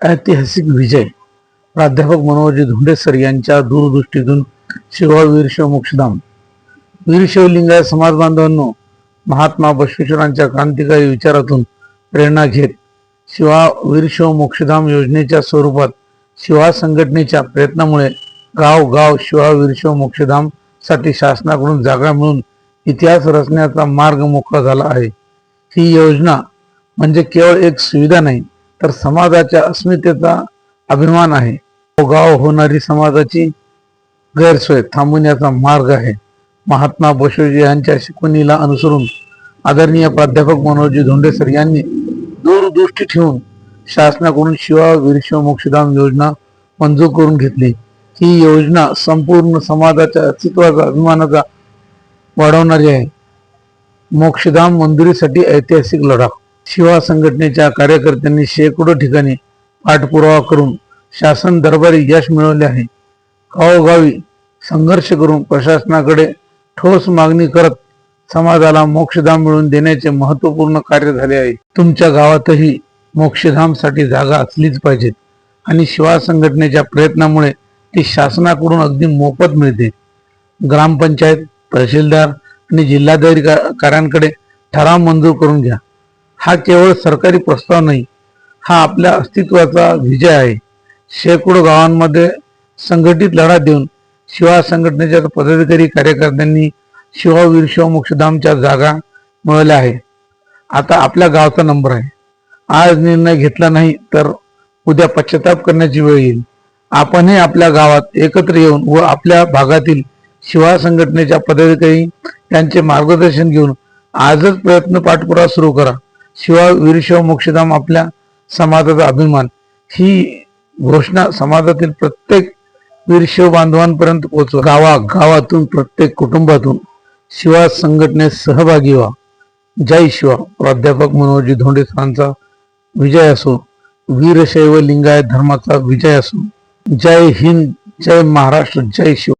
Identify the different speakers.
Speaker 1: ऐतिहासिक विजय. प्राध्यापक मनोहरजी धोंडे सर यांच्या दूरदृष्टीतून शिवा वीरशैव मोक्षधाम. वीरशैव लिंगायत समाज बांधवांनो महात्मा बसवेश्वरांच्या क्रांतिकारी विचारातून प्रेरणा घेत शिवा वीरशैव मोक्षधाम योजनेच्या स्वरूपात शिवा संघटनेच्या प्रयत्नामुळे गाव गाव शिवा वीरशैव मोक्षधामसाठी शासनाकडून जागा मिळून इतिहास रचण्याचा मार्ग मोकळा झाला आहे. ही योजना म्हणजे केवळ एक सुविधा नाही तर समाजाच्या अस्मितेचा अभिमान आहे. गाव होणारी समाजाची गैरसोय थांबवण्याचा मार्ग आहे. महात्मा बसवेजी यांच्या शिकवणीला अनुसरून आदरणीय प्राध्यापक मनोहरजी धोंडेसर यांनी दूरदृष्टी ठेवून शासनाकडून शिवा वीरशिव मोक्षधाम योजना मंजूर करून घेतली. ही योजना संपूर्ण समाजाच्या अस्तित्वाचा अभिमानाचा वाढवणारी आहे. मोक्षधाम मंजुरीसाठी ऐतिहासिक लढा. शिवा संघटनेच्या कार्यकर्त्यांनी शेकडो ठिकाणी पाठपुरावा करून शासन दरबारी यश मिळवले आहे. गावोगावी संघर्ष करून प्रशासनाकडे ठोस मागणी करत समाजाला मोक्षधाम मिळवून देण्याचे महत्त्वपूर्ण कार्य झाले आहे. तुमच्या गावातही मोक्षधामसाठी जागा असलीच पाहिजेत आणि शिवा संघटनेच्या प्रयत्नामुळे ती शासनाकडून अगदी मोफत मिळते. ग्रामपंचायत तहसीलदार आणि जिल्हाधिकाऱ्यांकडे ठराव मंजूर करून घ्या. हा केवळ सरकारी प्रस्ताव नाही हा आपल्या अस्तित्वाचा विजय आहे. शेकडो गावांमध्ये संघटित लढा देऊन शिवा संघटनेच्या पदाधिकारी कार्यकर्त्यांनी शिवा शिव मोक्षधामच्या जागा मिळवल्या आहे आता आपल्या गावचा नंबर आहे. आज निर्णय घेतला नाही तर उद्या पश्चाताप करण्याची वेळ येईल. आपणही आपल्या गावात एकत्र येऊन व आपल्या भागातील शिवा संघटनेच्या पदाधिकारी यांचे मार्गदर्शन घेऊन आजच प्रयत्न पाठपुरावा सुरू करा. शिवाय वीरशिव मोक्षधाम आपल्या समाजाचा अभिमान. ही घोषणा समाजातील प्रत्येक वीरशिव बांधवांपर्यंत पोहोचवा. गावा गावातून प्रत्येक कुटुंबातून शिवा संघटनेत सहभागी व्हा. जय शिवा. प्राध्यापक मनोजी धोंडे सरांचा विजय असो वीरशैव लिंगायत धर्माचा विजय असो. जय हिंद जय महाराष्ट्र जय शिव.